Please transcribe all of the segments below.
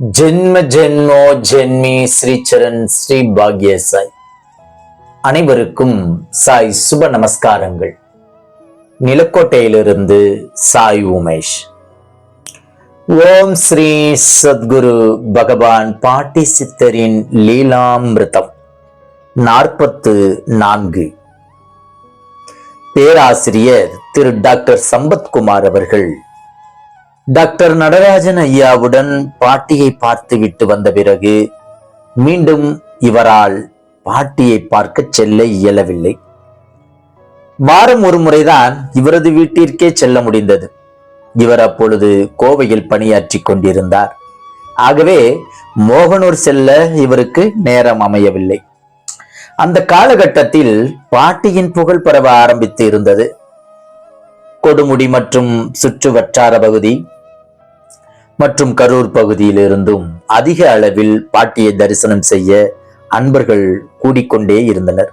ஜென்ம ஜென்மோ ஜென்மி ஸ்ரீ சரண் ஸ்ரீ பாக்ய சாய் அனைவருக்கும் சாய் சுப நமஸ்காரங்கள். நிலக்கோட்டையிலிருந்து சாய் உமேஷ். ஓம் ஸ்ரீ சத்குரு பகவான் பாட்டி சித்தரின் லீலாமிருதம் நாற்பத்து நான்கு. பேராசிரியர் திரு டாக்டர் சம்பத்குமார் அவர்கள் டாக்டர் நடராஜன் ஐயாவுடன் பாட்டியை பார்த்து விட்டு வந்த பிறகு மீண்டும் இவரால் பாட்டியை பார்க்க செல்ல இயலவில்லை. வாரம் ஒரு முறைதான் இவரது வீட்டிற்கே செல்ல முடிந்தது. இவர் அப்பொழுது கோவையில் பணியாற்றிக் கொண்டிருந்தார். ஆகவே மோகனூர் செல்ல இவருக்கு நேரம் அமையவில்லை. அந்த காலகட்டத்தில் பாட்டியின் புகழ் பரவ ஆரம்பித்து இருந்தது. கொடுமுடி மற்றும் சுற்று வட்டார பகுதி மற்றும் கரூர் பகுதியிலிருந்தும் அதிக அளவில் பாட்டியை தரிசனம் செய்ய அன்பர்கள் கூடிக்கொண்டே இருந்தனர்.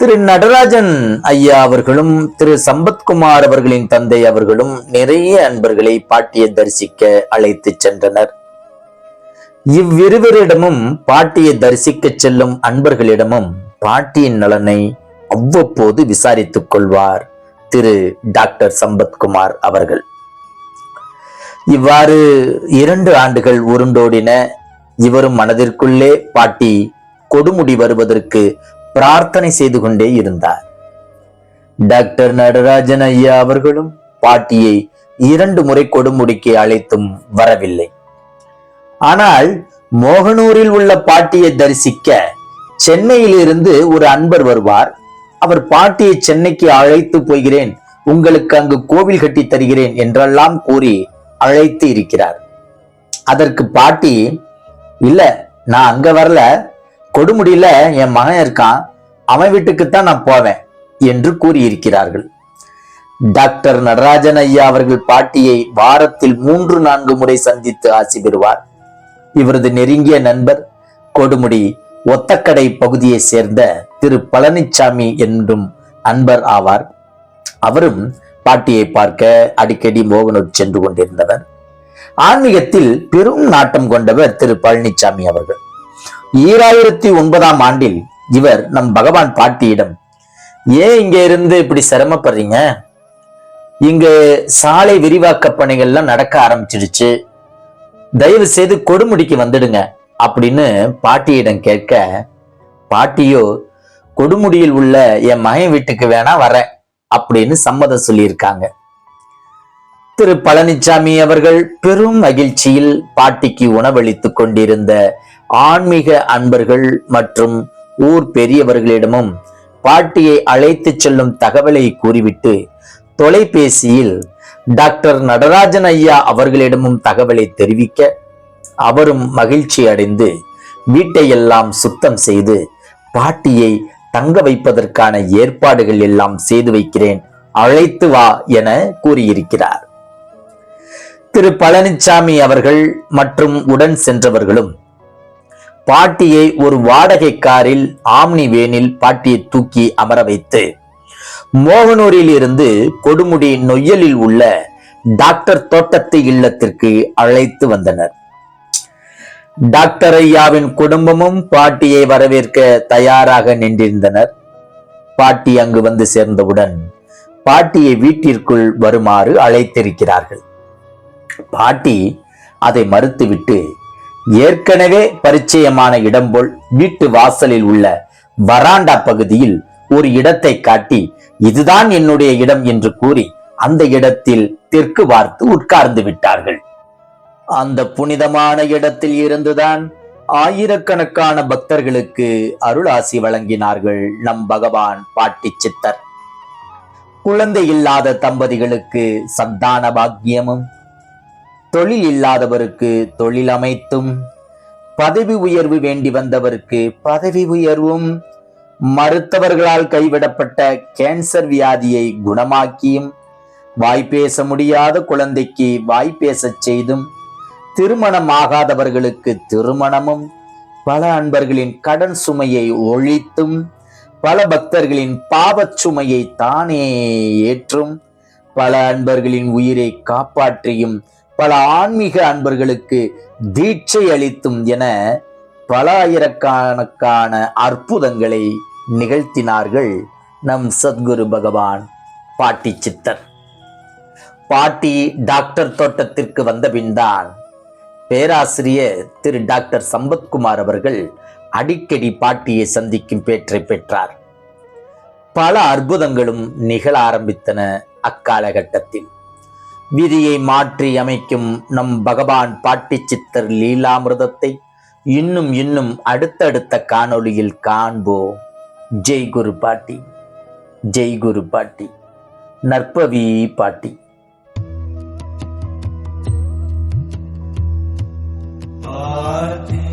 திரு நடராஜன் ஐயா அவர்களும் திரு சம்பத்குமார் அவர்களின் தந்தை அவர்களும் நிறைய அன்பர்களை பாட்டியை தரிசிக்க அழைத்து சென்றனர். இவ்விருவரிடமும் பாட்டியை தரிசிக்க செல்லும் அன்பர்களிடமும் பாட்டியின் நலனை அவ்வப்போது விசாரித்துக் கொள்வார் திரு டாக்டர் சம்பத்குமார் அவர்கள். இவ்வாறு இரண்டு ஆண்டுகள் உருண்டோடின இவரும் மனதிற்குள்ளே பாட்டி கொடுமுடி வருவதற்கு பிரார்த்தனை செய்து கொண்டே இருந்தார். டாக்டர் நடராஜன் ஐயா அவர்களும் பாட்டியை இரண்டு முறை கொடுமுடிக்கு அழைத்தும் வரவில்லை. ஆனால் மோகனூரில் உள்ள பாட்டியை தரிசிக்க சென்னையிலிருந்து ஒரு அன்பர் வருவார். அவர் பாட்டியை சென்னைக்கு அழைத்து போகிறேன் உங்களுக்கு அங்கு கோவில் கட்டி தருகிறேன் என்றெல்லாம் கூறி அழைத்து இருக்கிறார். அதற்கு பாட்டி இல்ல நான் அங்க வரல. கொடுமுடியில என் மகன் இருக்கான். அவன் வீட்டுக்குத்தான் நான் போவேன் என்று கூறியிருக்கிறார்கள். டாக்டர் நடராஜன் ஐயா அவர்கள் பாட்டியை வாரத்தில் மூன்று நான்கு முறை சந்தித்து ஆசி பெறுவார். இவரது நெருங்கிய நண்பர் கொடுமுடி ஒத்தக்கடை பகுதியை சேர்ந்த திரு பழனிச்சாமி என்றும் அன்பர் ஆவார். அவரும் பாட்டியை பார்க்க அடிக்கடி மோகனூர் சென்று கொண்டிருந்தவர். ஆன்மீகத்தில் பெரும் நாட்டம் கொண்டவர் திரு பழனிசாமி அவர்கள். ஈராயிரத்தி ஒன்பதாம் ஆண்டில் இவர் நம் பகவான் பாட்டியிடம் ஏன் இங்க இருந்து இப்படி சிரமப்படுறீங்க? இங்கு சாலை விரிவாக்க பணிகள்லாம் நடக்க ஆரம்பிச்சிடுச்சு. தயவு செய்து கொடுமுடிக்கு வந்துடுங்க அப்படின்னு பாட்டியிடம் கேட்க பாட்டியோ கொடுமுடியில் உள்ள என் மகன் வீட்டுக்கு வேணா வரேன். அப்படின்னு சம்மதம் சொல்லியிருக்காங்க. திரு பழனிசாமி அவர்கள் பெரும் மகிழ்ச்சியில் பாட்டிக்கு உணவளித்துக் கொண்டிருந்த ஆன்மீக அன்பர்கள் மற்றும் ஊர் பெரியவர்களிடமும் பாட்டியை அழைத்துச் செல்லும் தகவலை கூறிவிட்டு தொலைபேசியில் டாக்டர் நடராஜன் ஐயா அவர்களிடமும் தகவலை தெரிவிக்க அவரும் மகிழ்ச்சி அடைந்து வீட்டையெல்லாம் சுத்தம் செய்து பாட்டியை தங்க வைப்பதற்கான ஏற்பாடுகள் எல்லாம் செய்து வைக்கிறேன். அழைத்து வா என கூறியிருக்கிறார். திரு பழனிசாமி அவர்கள் மற்றும் உடன் சென்றவர்களும் பாட்டியை ஒரு வாடகை காரில் ஆம்னி வேனில் பாட்டியை தூக்கி அமர வைத்து மோகனூரில் இருந்து கொடுமுடி நொய்யலில் உள்ள டாக்டர் தோட்டத்து இல்லத்திற்கு அழைத்து வந்தனர். டாக்டர் ஐயாவின் குடும்பமும் பாட்டியை வரவேற்க தயாராக நின்றிருந்தனர். பாட்டி அங்கு வந்து சேர்ந்தவுடன் பாட்டியை வீட்டிற்குள் வருமாறு அழைத்திருக்கிறார்கள். பாட்டி அதை மறுத்துவிட்டு ஏற்கனவே பரிச்சயமான இடம் போல் வீட்டு வாசலில் உள்ள வராண்டா பகுதியில் ஒரு இடத்தை காட்டி இதுதான் என்னுடைய இடம் என்று கூறி அந்த இடத்தில் தெற்கு பார்த்து உட்கார்ந்து விட்டார்கள். அந்த புனிதமான இடத்தில் இருந்துதான் ஆயிரக்கணக்கான பக்தர்களுக்கு அருளாசி வழங்கினார்கள் நம் பகவான் பாட்டி சித்தர். குழந்தை இல்லாத தம்பதிகளுக்கு சந்தான பாக்கியமும் தொழில் இல்லாதவருக்கு தொழில் அமைத்தும் பதவி உயர்வு வேண்டி வந்தவருக்கு பதவி உயர்வும் மருத்துவர்களால் கைவிடப்பட்ட கேன்சர் வியாதியை குணமாக்கியும் வாய் பேச முடியாத குழந்தைக்கு வாய்ப்பேசச் செய்தும் திருமணம் ஆகாதவர்களுக்கு திருமணமும் பல அன்பர்களின் கடன் சுமையை ஒழித்தும் பல பக்தர்களின் பாவச் சுமையை தானே ஏற்றும் பல அன்பர்களின் உயிரை காப்பாற்றியும் பல ஆன்மீக அன்பர்களுக்கு தீட்சை அளித்தும் என பல ஆயிரக்கணக்கான அற்புதங்களை நிகழ்த்தினார்கள் நம் சத்குரு பகவான் பாட்டி சித்தர் பாட்டி டாக்டர் தோட்டத்திற்கு வந்த பின்தான் பேராசிரியர் திரு டாக்டர் சம்பத்குமார் அவர்கள் அடிக்கடி பாட்டியை சந்திக்கும் பேற்றை பெற்றார். பல அற்புதங்களும் நிகழ ஆரம்பித்தன அக்காலகட்டத்தில். விதியை மாற்றி அமைக்கும் நம் பகவான் பாட்டி சித்தர் லீலாமிரதத்தை இன்னும் இன்னும் அடுத்தடுத்த காணொளியில் காண்போம். ஜெய் குரு பாட்டி ஜெய் குரு பாட்டி நற்பவி பாட்டி. heart